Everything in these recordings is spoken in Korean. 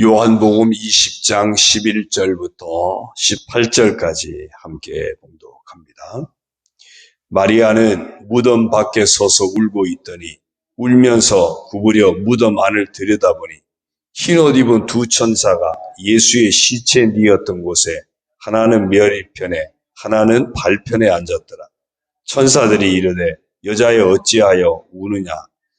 요한복음 20장 11절부터 18절까지 함께 봉독합니다. 마리아는 무덤 밖에 서서 울고 있더니 울면서 구부려 무덤 안을 들여다보니 흰 옷 입은 두 천사가 예수의 시체 뉘었던 곳에 하나는 머리편에 하나는 발편에 앉았더라. 천사들이 이르되 여자여 어찌하여 우느냐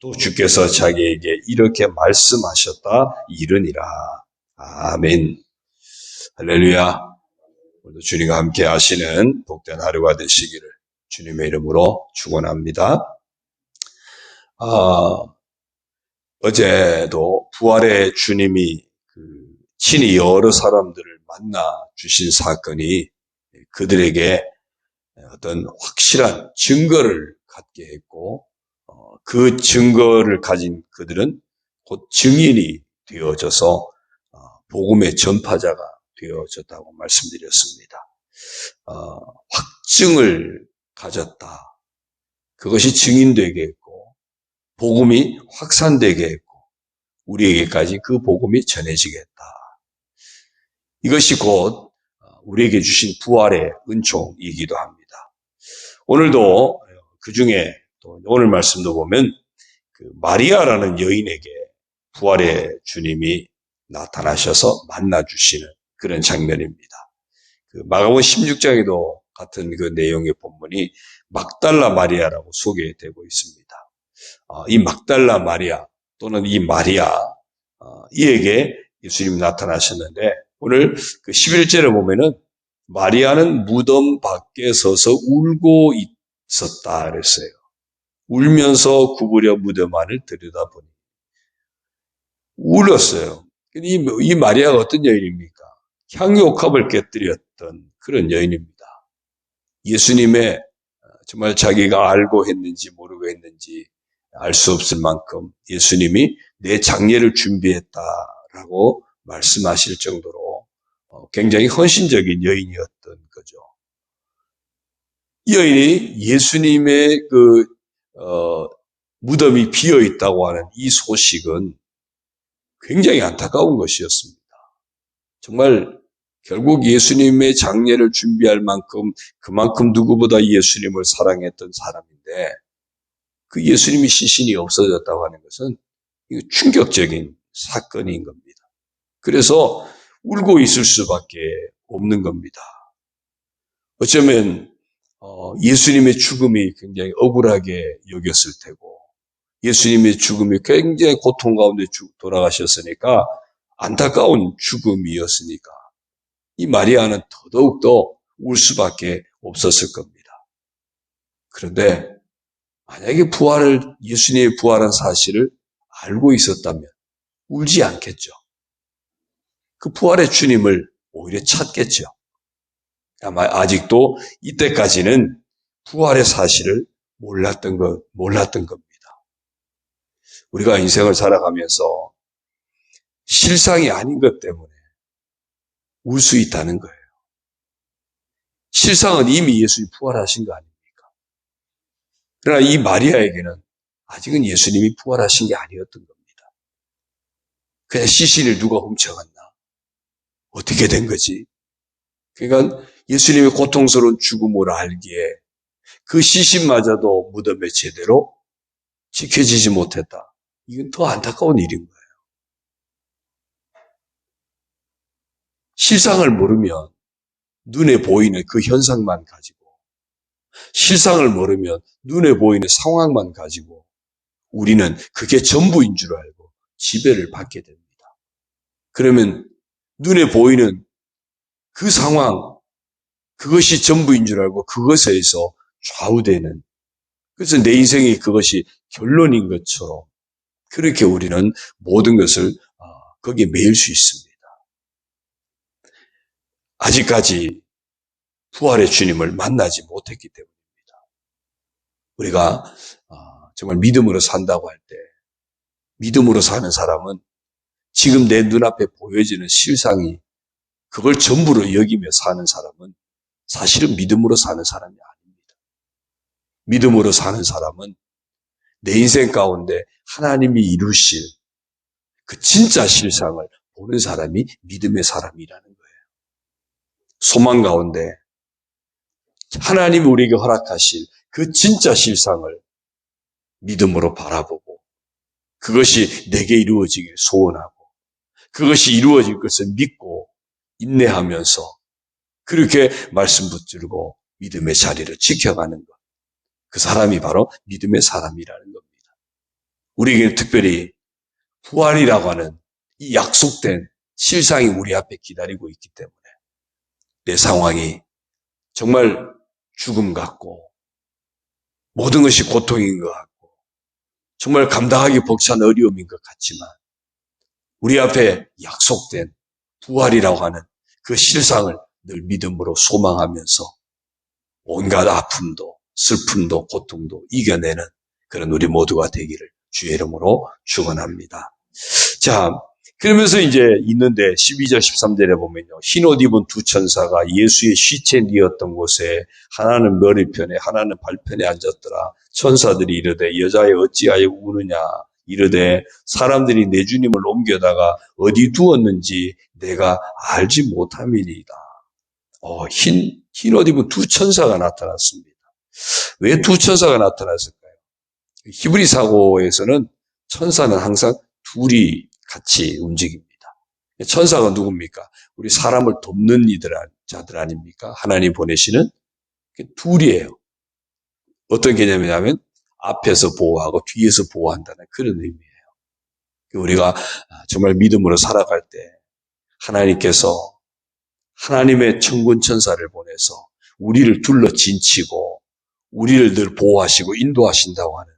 또 주께서 자기에게 이렇게 말씀하셨다 이르니라. 아멘. 할렐루야. 오늘도 주님과 함께 하시는 복된 하루가 되시기를 주님의 이름으로 축원합니다. 아, 어제도 부활의 주님이 그 친히 여러 사람들을 만나 주신 사건이 그들에게 어떤 확실한 증거를 갖게 했고 그 증거를 가진 그들은 곧 증인이 되어져서 어, 복음의 전파자가 되어졌다고 말씀드렸습니다. 어, 확증을 가졌다. 그것이 증인되게 했고 복음이 확산되게 했고 우리에게까지 그 복음이 전해지겠다. 이것이 곧 우리에게 주신 부활의 은총이기도 합니다. 오늘도 그 중에 또 오늘 말씀도 보면 그 마리아라는 여인에게 부활의 주님이 나타나셔서 만나 주시는 그런 장면입니다. 그 마가복 16장에도 같은 그 내용의 본문이 막달라 마리아라고 소개되고 있습니다. 어, 이 막달라 마리아 또는 이 마리아 어, 이에게 예수님 나타나셨는데 오늘 그 11절에 보면은 마리아는 무덤 밖에 서서 울고 있었다 그랬어요. 울면서 구부려 무덤 안을 들여다보니 울었어요. 이, 이 마리아가 어떤 여인입니까? 향유옥합을 깨뜨렸던 그런 여인입니다. 예수님의 어, 정말 자기가 알고 했는지 모르고 했는지 알 수 없을 만큼 예수님이 내 장례를 준비했다라고 말씀하실 정도로 어, 굉장히 헌신적인 여인이었던 거죠. 이 여인이 예수님의 그 어, 무덤이 비어 있다고 하는 이 소식은 굉장히 안타까운 것이었습니다. 정말 결국 예수님의 장례를 준비할 만큼 그만큼 누구보다 예수님을 사랑했던 사람인데 그 예수님이 시신이 없어졌다고 하는 것은 충격적인 사건인 겁니다. 그래서 울고 있을 수밖에 없는 겁니다. 어쩌면 어, 예수님의 죽음이 굉장히 억울하게 여겼을 테고 예수님의 죽음이 굉장히 고통 가운데 돌아가셨으니까 안타까운 죽음이었으니까 이 마리아는 더더욱더 울 수밖에 없었을 겁니다. 그런데 만약에 부활을 예수님의 부활한 사실을 알고 있었다면 울지 않겠죠. 그 부활의 주님을 오히려 찾겠죠. 아마 아직도 이때까지는 부활의 사실을 몰랐던 것, 몰랐던 겁니다. 우리가 인생을 살아가면서 실상이 아닌 것 때문에 울 수 있다는 거예요. 실상은 이미 예수님 부활하신 거 아닙니까? 그러나 이 마리아에게는 아직은 예수님이 부활하신 게 아니었던 겁니다. 그냥 시신을 누가 훔쳐갔나? 어떻게 된 거지? 그러니까 예수님의 고통스러운 죽음을 알기에 그 시신마저도 무덤에 제대로 지켜지지 못했다. 이건 더 안타까운 일인 거예요. 실상을 모르면 눈에 보이는 그 현상만 가지고 실상을 모르면 눈에 보이는 상황만 가지고 우리는 그게 전부인 줄 알고 지배를 받게 됩니다. 그러면 눈에 보이는 그 상황, 그것이 전부인 줄 알고 그것에 서 좌우되는 그래서 내 인생이 그것이 결론인 것처럼 그렇게 우리는 모든 것을 아, 거기에 매일 수 있습니다. 아직까지 부활의 주님을 만나지 못했기 때문입니다. 우리가 아, 정말 믿음으로 산다고 할 때 믿음으로 사는 사람은 지금 내 눈앞에 보여지는 실상이 그걸 전부로 여기며 사는 사람은 사실은 믿음으로 사는 사람이 아닙니다. 믿음으로 사는 사람은 내 인생 가운데 하나님이 이루실 그 진짜 실상을 보는 사람이 믿음의 사람이라는 거예요. 소망 가운데 하나님이 우리에게 허락하실 그 진짜 실상을 믿음으로 바라보고 그것이 내게 이루어지길 소원하고 그것이 이루어질 것을 믿고 인내하면서 그렇게 말씀 붙들고 믿음의 자리를 지켜가는 것. 그 사람이 바로 믿음의 사람이라는 겁니다. 우리에게 특별히 부활이라고 하는 이 약속된 실상이 우리 앞에 기다리고 있기 때문에 내 상황이 정말 죽음 같고 모든 것이 고통인 것 같고 정말 감당하기 벅찬 어려움인 것 같지만 우리 앞에 약속된 부활이라고 하는 그 실상을 늘 믿음으로 소망하면서 온갖 아픔도 슬픔도 고통도 이겨내는 그런 우리 모두가 되기를 주의 이름으로 축원합니다. 자, 그러면서 이제 있는데 12절 13절에 보면요. 흰 옷 입은 두 천사가 예수의 시체 뉘었던 곳에 하나는 머리편에 하나는 발편에 앉았더라. 천사들이 이르되 여자의 어찌하여 우느냐 이르되 사람들이 내 주님을 옮겨다가 어디 두었는지 내가 알지 못함이니이다. 어, 흰, 흰 옷 입은 두 천사가 나타났습니다. 왜 두 천사가 나타났을까요? 히브리 사고에서는 천사는 항상 둘이 같이 움직입니다. 천사가 누굽니까? 우리 사람을 돕는 이들, 자들 아닙니까? 하나님 보내시는 둘이에요. 어떤 개념이냐면 앞에서 보호하고 뒤에서 보호한다는 그런 의미예요. 우리가 정말 믿음으로 살아갈 때 하나님께서 하나님의 천군 천사를 보내서 우리를 둘러 진치고 우리를 늘 보호하시고 인도하신다고 하는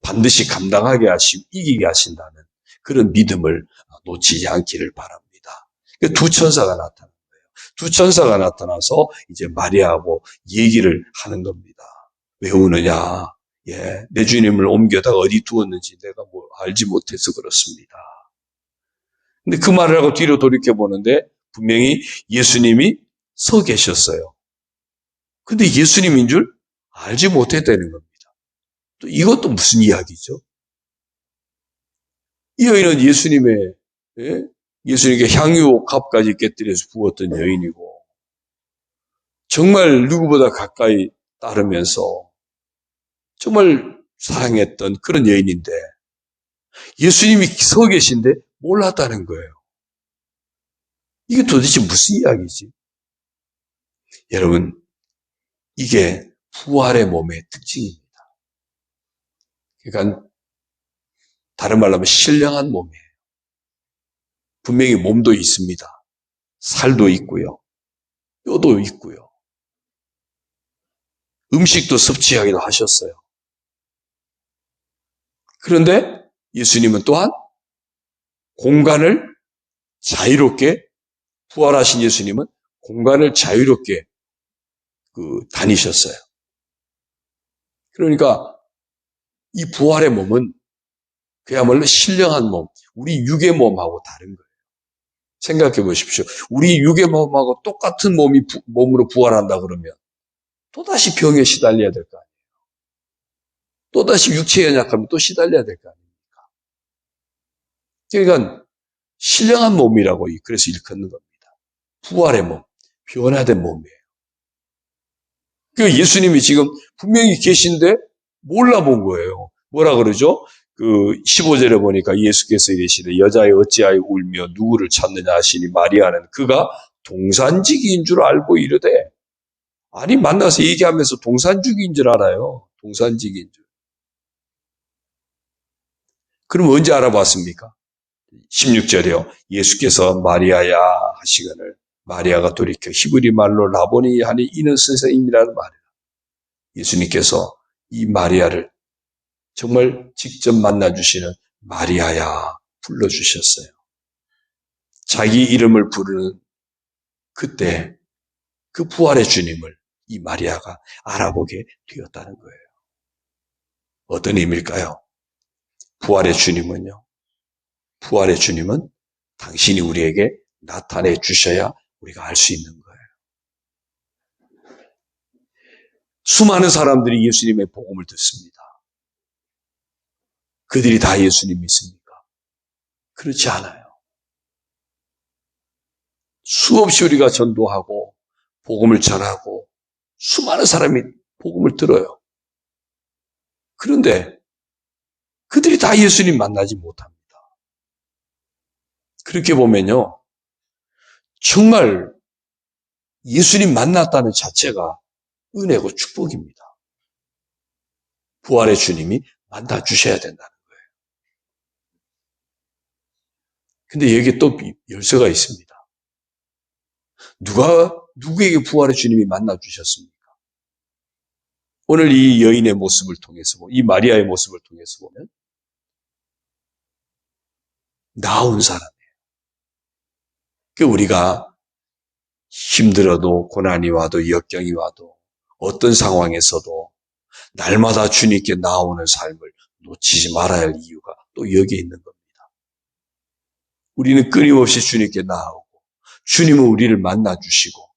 반드시 감당하게 하시고 이기게 하신다는 그런 믿음을 놓치지 않기를 바랍니다. 그두 천사가 나타난 거예요. 두 천사가 나타나서 이제 마리아하고 얘기를 하는 겁니다. 왜 우느냐? 예, 내 주님을 옮겨다 어디 두었는지 내가 뭐 알지 못해서 그렇습니다. 근데 그 말을 하고 뒤로 돌이켜 보는데 분명히 예수님이 서 계셨어요. 근데 예수님인 줄 알지 못했다는 겁니다. 또 이것도 무슨 이야기죠? 이 여인은 예수님의 예? 예수님께 향유 값까지 깨뜨려서 부었던 여인이고 정말 누구보다 가까이 따르면서 정말 사랑했던 그런 여인인데 예수님이 서 계신데 몰랐다는 거예요. 이게 도대체 무슨 이야기지? 여러분, 이게 부활의 몸의 특징입니다. 그러니까 다른 말로 하면 신령한 몸이에요. 분명히 몸도 있습니다. 살도 있고요. 뼈도 있고요. 음식도 섭취하기도 하셨어요. 그런데 예수님은 또한 공간을 자유롭게 부활하신 예수님은 공간을 자유롭게 그 다니셨어요. 그러니까 이 부활의 몸은 그야말로 신령한 몸, 우리 육의 몸하고 다른 거예요. 생각해 보십시오. 우리 육의 몸하고 똑같은 몸이 부, 몸으로 부활한다 그러면 또다시 병에 시달려야 될 거 아니에요. 또다시 육체 연약하면 또 시달려야 될 거 아닙니까? 그러니까 신령한 몸이라고 그래서 일컫는 겁니다. 부활의 몸, 변화된 몸이에요. 그 예수님이 지금 분명히 계신데 몰라본 거예요. 뭐라 그러죠? 그 15절에 보니까 예수께서 이르시되 여자의 어찌하여 울며 누구를 찾느냐 하시니 마리아는 그가 동산지기인 줄 알고 이르되 아니 만나서 얘기하면서 동산주기인 줄 알아요. 동산지기인 줄. 그럼 언제 알아봤습니까? 16절에요. 예수께서 마리아야 하시거늘 마리아가 돌이켜 히브리 말로 라보니 하니 이는 선생님이라는 말이에요. 예수님께서 이 마리아를 정말 직접 만나주시는 마리아야 불러주셨어요. 자기 이름을 부르는 그때 그 부활의 주님을 이 마리아가 알아보게 되었다는 거예요. 어떤 의미일까요? 부활의 주님은요. 부활의 주님은 당신이 우리에게 나타내 주셔야 우리가 알 수 있는 거예요. 수많은 사람들이 예수님의 복음을 듣습니다. 그들이 다 예수님 믿습니까? 그렇지 않아요. 수없이 우리가 전도하고 복음을 전하고 수많은 사람이 복음을 들어요. 그런데 그들이 다 예수님 만나지 못합니다. 그렇게 보면요. 정말 예수님 만났다는 자체가 은혜고 축복입니다. 부활의 주님이 만나 주셔야 된다는 거예요. 근데 여기 또 열쇠가 있습니다. 누가 누구에게 부활의 주님이 만나 주셨습니까? 오늘 이 여인의 모습을 통해서 이 마리아의 모습을 통해서 보면 나온. 그 우리가 힘들어도 고난이 와도 역경이 와도 어떤 상황에서도 날마다 주님께 나오는 삶을 놓치지 말아야 할 이유가 또 여기에 있는 겁니다. 우리는 끊임없이 주님께 나오고 주님은 우리를 만나 주시고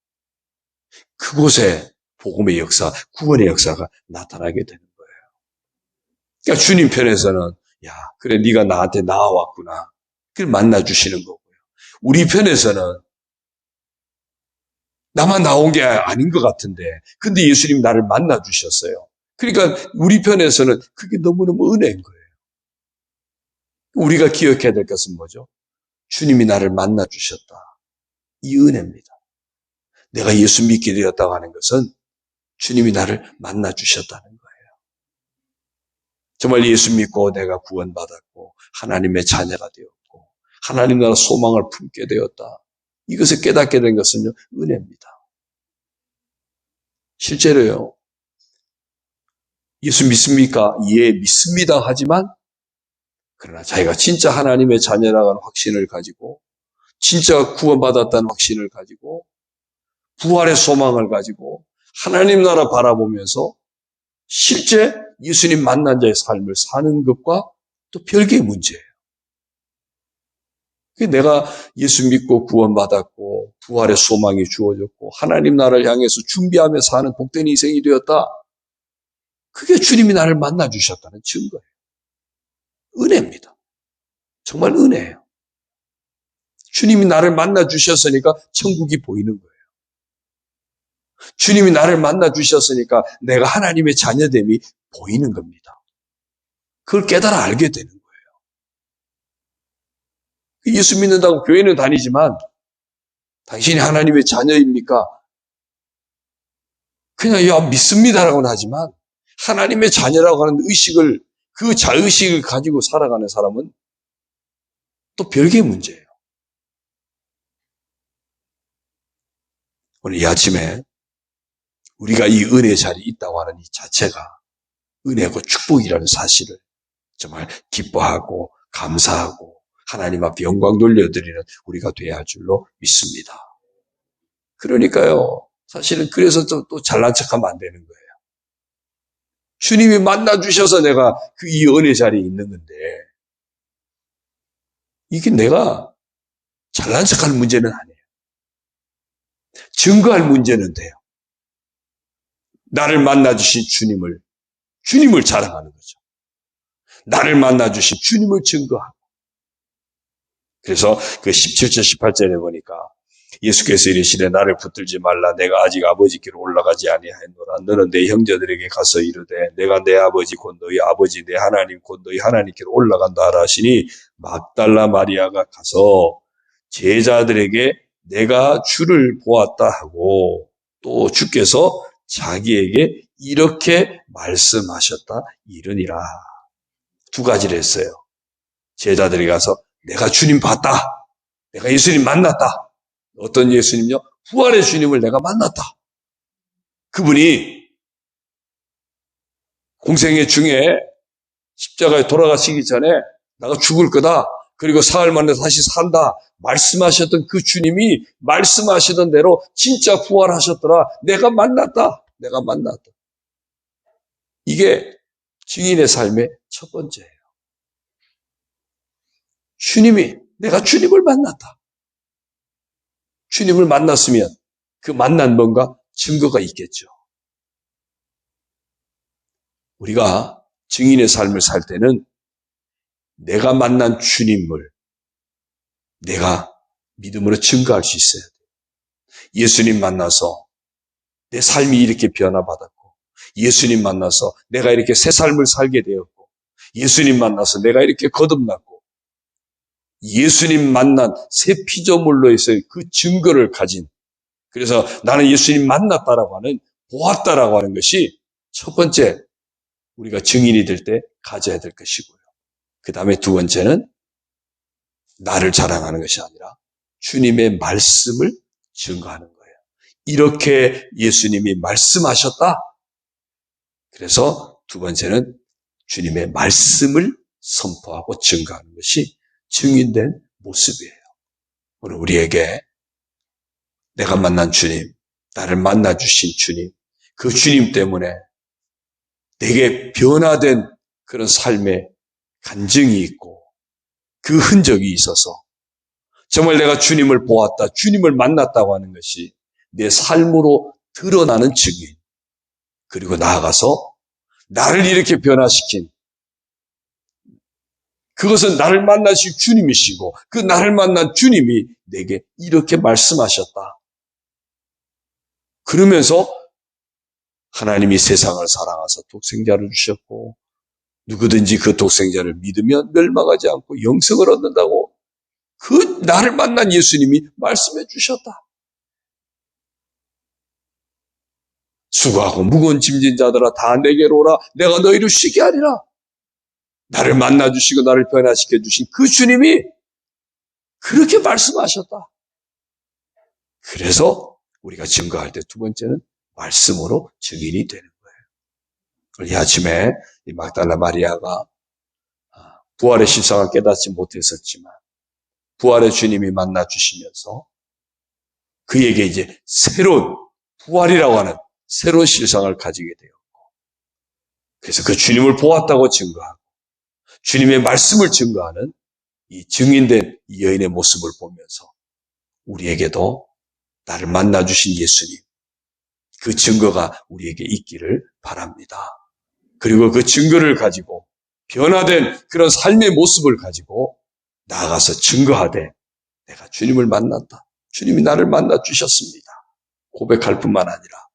그곳에 복음의 역사, 구원의 역사가 나타나게 되는 거예요. 그러니까 주님 편에서는 야, 그래 네가 나한테 나와왔구나. 그걸 만나 주시는 거고요. 우리 편에서는 나만 나온 게 아닌 것 같은데, 근데 예수님 나를 만나 주셨어요. 그러니까 우리 편에서는 그게 너무너무 은혜인 거예요. 우리가 기억해야 될 것은 뭐죠? 주님이 나를 만나 주셨다. 이 은혜입니다. 내가 예수 믿게 되었다고 하는 것은 주님이 나를 만나 주셨다는 거예요. 정말 예수 믿고 내가 구원받았고 하나님의 자녀가 되었고 하나님 나라 소망을 품게 되었다. 이것을 깨닫게 된 것은요 은혜입니다. 실제로요 예수 믿습니까? 예 믿습니다 하지만 그러나 자기가 진짜 하나님의 자녀라는 확신을 가지고 진짜 구원받았다는 확신을 가지고 부활의 소망을 가지고 하나님 나라 바라보면서 실제 예수님 만난 자의 삶을 사는 것과 또 별개의 문제예요. 내가 예수 믿고 구원받았고 부활의 소망이 주어졌고 하나님 나라를 향해서 준비하며 사는 복된 인생이 되었다. 그게 주님이 나를 만나 주셨다는 증거예요. 은혜입니다. 정말 은혜예요. 주님이 나를 만나 주셨으니까 천국이 보이는 거예요. 주님이 나를 만나 주셨으니까 내가 하나님의 자녀됨이 보이는 겁니다. 그걸 깨달아 알게 되는 거예요. 예수 믿는다고 교회는 다니지만 당신이 하나님의 자녀입니까? 그냥 야 믿습니다라고는 하지만 하나님의 자녀라고 하는 의식을 그 자의식을 가지고 살아가는 사람은 또 별개의 문제예요. 오늘 이 아침에 우리가 이 은혜 자리에 있다고 하는 이 자체가 은혜고 축복이라는 사실을 정말 기뻐하고 감사하고 하나님 앞에 영광 돌려드리는 우리가 돼야 할 줄로 믿습니다. 그러니까요. 사실은 그래서 또, 또 잘난 척하면 안 되는 거예요. 주님이 만나 주셔서 내가 그 이 은혜 자리에 있는 건데 이게 내가 잘난 척할 문제는 아니에요. 증거할 문제는 돼요. 나를 만나 주신 주님을 주님을 자랑하는 거죠. 나를 만나 주신 주님을 증거하고 그래서 그 17절, 18절에 보니까 예수께서 이르시되 나를 붙들지 말라 내가 아직 아버지께로 올라가지 아니하였노라 너는 내 형제들에게 가서 이르되 내가 내 아버지 곧 너희 아버지 내 하나님 곧 너희 하나님께로 올라간다 하시니 막달라 마리아가 가서 제자들에게 내가 주를 보았다 하고 또 주께서 자기에게 이렇게 말씀하셨다 이르니라. 두 가지를 했어요. 제자들이 가서 내가 주님 봤다. 내가 예수님 만났다. 어떤 예수님요? 부활의 주님을 내가 만났다. 그분이 공생의 중에 십자가에 돌아가시기 전에 내가 죽을 거다. 그리고 사흘 만에 다시 산다. 말씀하셨던 그 주님이 말씀하시던 대로 진짜 부활하셨더라. 내가 만났다. 내가 만났다. 이게 증인의 삶의 첫 번째예요. 주님이, 내가 주님을 만났다. 주님을 만났으면 그 만난 뭔가 증거가 있겠죠. 우리가 증인의 삶을 살 때는 내가 만난 주님을 내가 믿음으로 증거할 수 있어야 돼요. 예수님 만나서 내 삶이 이렇게 변화받았고, 예수님 만나서 내가 이렇게 새 삶을 살게 되었고, 예수님 만나서 내가 이렇게 거듭났고, 예수님 만난 새 피조물로에서의 그 증거를 가진, 그래서 나는 예수님 만났다라고 하는, 보았다라고 하는 것이 첫 번째 우리가 증인이 될 때 가져야 될 것이고요. 그 다음에 두 번째는 나를 자랑하는 것이 아니라 주님의 말씀을 증거하는 거예요. 이렇게 예수님이 말씀하셨다. 그래서 두 번째는 주님의 말씀을 선포하고 증거하는 것이 증인된 모습이에요. 오늘 우리에게 내가 만난 주님, 나를 만나 주신 주님, 그 주님 때문에 내게 변화된 그런 삶의 간증이 있고 그 흔적이 있어서 정말 내가 주님을 보았다, 주님을 만났다고 하는 것이 내 삶으로 드러나는 증인. 그리고 나아가서 나를 이렇게 변화시킨 그것은 나를 만나신 주님이시고 그 나를 만난 주님이 내게 이렇게 말씀하셨다. 그러면서 하나님이 세상을 사랑하사 독생자를 주셨고 누구든지 그 독생자를 믿으면 멸망하지 않고 영생을 얻는다고 그 나를 만난 예수님이 말씀해 주셨다. 수고하고 무거운 짐진 자들아 다 내게로 오라 내가 너희를 쉬게 하리라. 나를 만나 주시고 나를 변화시켜 주신 그 주님이 그렇게 말씀하셨다. 그래서 우리가 증거할 때 두 번째는 말씀으로 증인이 되는 거예요. 이 아침에 이 막달라 마리아가 아, 부활의 실상을 깨닫지 못했었지만 부활의 주님이 만나 주시면서 그에게 이제 새로운 부활이라고 하는 새로운 실상을 가지게 되었고 그래서 그 주님을 보았다고 증거하고 주님의 말씀을 증거하는 이 증인된 이 여인의 모습을 보면서 우리에게도 나를 만나 주신 예수님 그 증거가 우리에게 있기를 바랍니다. 그리고 그 증거를 가지고 변화된 그런 삶의 모습을 가지고 나아가서 증거하되 내가 주님을 만났다. 주님이 나를 만나 주셨습니다. 고백할 뿐만 아니라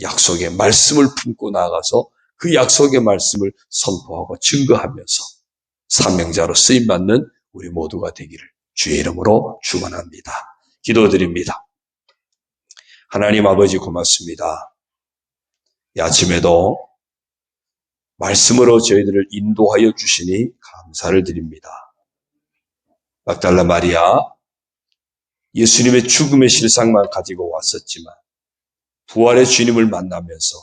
약속의 말씀을 품고 나아가서 그 약속의 말씀을 선포하고 증거하면서 사명자로 쓰임받는 우리 모두가 되기를 주의 이름으로 축원합니다. 기도드립니다. 하나님 아버지 고맙습니다. 이 아침에도 말씀으로 저희들을 인도하여 주시니 감사를 드립니다. 막달라 마리아, 예수님의 죽음의 실상만 가지고 왔었지만, 부활의 주님을 만나면서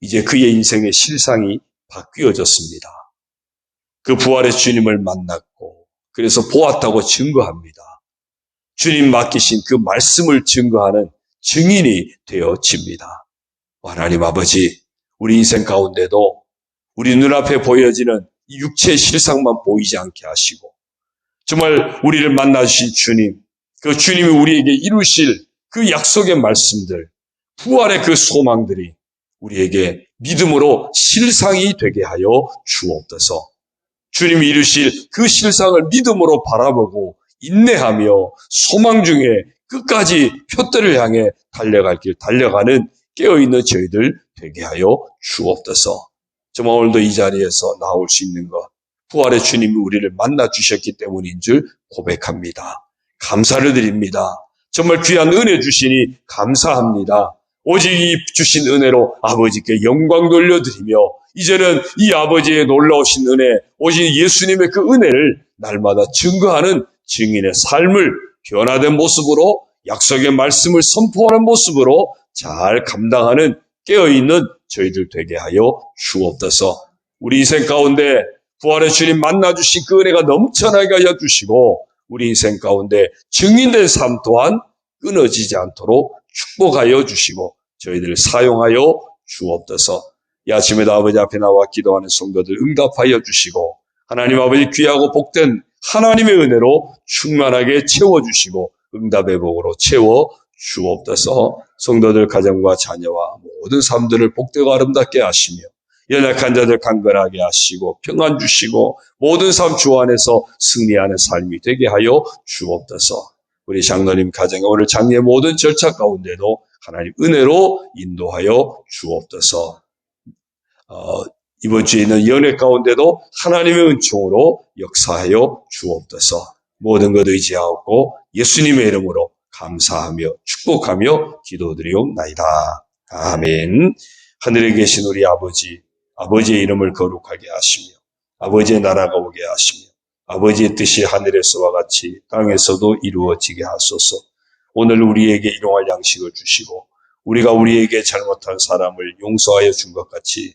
이제 그의 인생의 실상이 바뀌어졌습니다. 그 부활의 주님을 만났고, 그래서 보았다고 증거합니다. 주님 맡기신 그 말씀을 증거하는 증인이 되어집니다. 하나님 아버지, 우리 인생 가운데도 우리 눈앞에 보여지는 육체의 실상만 보이지 않게 하시고, 정말 우리를 만나주신 주님, 그 주님이 우리에게 이루실 그 약속의 말씀들, 부활의 그 소망들이 우리에게 믿음으로 실상이 되게 하여 주옵소서. 주님이 이루실 그 실상을 믿음으로 바라보고 인내하며 소망 중에 끝까지 표대를 향해 달려갈 길 달려가는 깨어있는 저희들 되게 하여 주옵소서. 정말 오늘도 이 자리에서 나올 수 있는 것 부활의 주님이 우리를 만나 주셨기 때문인 줄 고백합니다. 감사를 드립니다. 정말 귀한 은혜 주시니 감사합니다. 오직 이 주신 은혜로 아버지께 영광 돌려드리며 이제는 이 아버지의 놀라우신 은혜, 오직 예수님의 그 은혜를 날마다 증거하는 증인의 삶을 변화된 모습으로 약속의 말씀을 선포하는 모습으로 잘 감당하는 깨어있는 저희들 되게 하여 주옵소서. 우리 인생 가운데 부활의 주님 만나주신 그 은혜가 넘쳐나게 하여 주시고 우리 인생 가운데 증인된 삶 또한 끊어지지 않도록 축복하여 주시고 저희들을 사용하여 주옵소서. 이 아침에도 아버지 앞에 나와 기도하는 성도들 응답하여 주시고 하나님 아버지 귀하고 복된 하나님의 은혜로 충만하게 채워주시고 응답의 복으로 채워 주옵소서. 성도들 가정과 자녀와 모든 삶들을 복되고 아름답게 하시며 연약한 자들 강건하게 하시고 평안 주시고 모든 삶 주 안에서 승리하는 삶이 되게 하여 주옵소서. 우리 장로님 가정의 오늘 장례 모든 절차 가운데도 하나님 은혜로 인도하여 주옵소서 어, 이번 주에 있는 연애 가운데도 하나님의 은총으로 역사하여 주옵소서 모든 것 의지하고 예수님의 이름으로 감사하며 축복하며 기도드리옵나이다. 아멘. 하늘에 계신 우리 아버지, 아버지의 이름을 거룩하게 하시며, 아버지의 나라가 오게 하시며, 아버지의 뜻이 하늘에서와 같이 땅에서도 이루어지게 하소서. 오늘 우리에게 일용할 양식을 주시고, 우리가 우리에게 잘못한 사람을 용서하여 준 것 같이